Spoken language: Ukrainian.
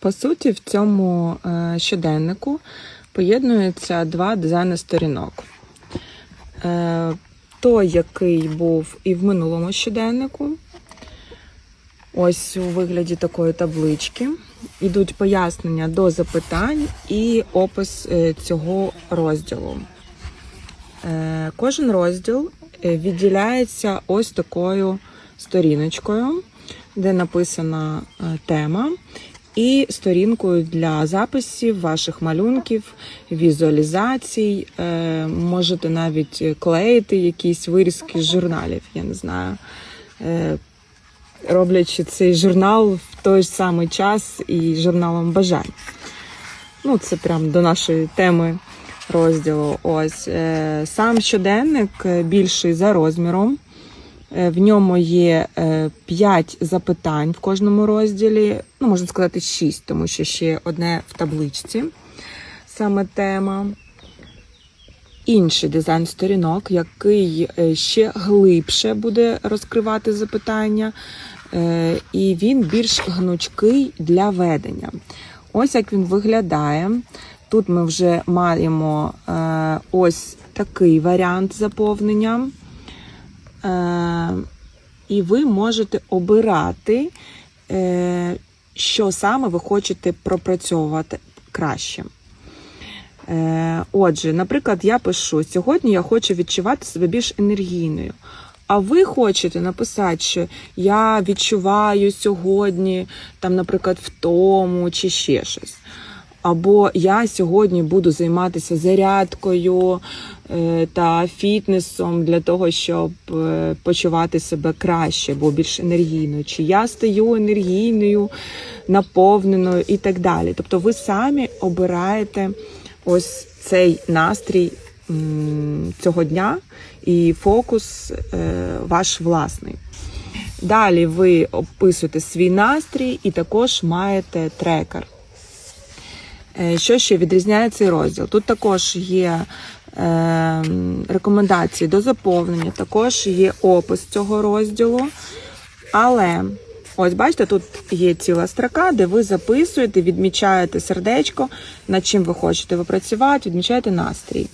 По суті, в цьому е, щоденнику поєднуються два дизайни сторінок. Е, той, який був і в минулому щоденнику, ось у вигляді такої таблички. Ідуть пояснення до запитань і опис е, цього розділу. Кожен розділ відділяється ось такою сторіночкою, де написана тема, і сторінкою для записів ваших малюнків, візуалізацій. Е, Можете навіть клеїти якісь вирізки з журналів, я не знаю. Е, Роблячи цей журнал в той ж самий час і журналом бажань. Ну, це прям до нашої теми розділу. Ось е, сам щоденник більший за розміром. Е, В ньому є 5 запитань в кожному розділі. Ну, можна сказати, 6, тому що ще одне в табличці. Саме тема. Інший дизайн сторінок, який е, ще глибше буде розкривати запитання, е, і він більш гнучкий для ведення. Ось як він виглядає. Тут ми вже маємо е, ось такий варіант заповнення. Е, І ви можете обирати, е, що саме ви хочете пропрацьовувати краще. Е, Отже, наприклад, я пишу: сьогодні я хочу відчувати себе більш енергійною. А ви хочете написати, що я відчуваю сьогодні, там, наприклад, втому чи ще щось. Або я сьогодні буду займатися зарядкою е, та фітнесом для того, щоб е, почувати себе краще або більш енергійною. Чи я стаю енергійною, наповненою і так далі. Тобто ви самі обираєте ось цей настрій цього дня і фокус е, ваш власний. Далі ви описуєте свій настрій і також маєте трекер. Е, Що ще відрізняє цей розділ? Тут також є е, рекомендації до заповнення, також є опис цього розділу. Але ось бачите, тут є ціла строка, де ви записуєте, відмічаєте сердечко, над чим ви хочете попрацювати, відмічаєте настрій.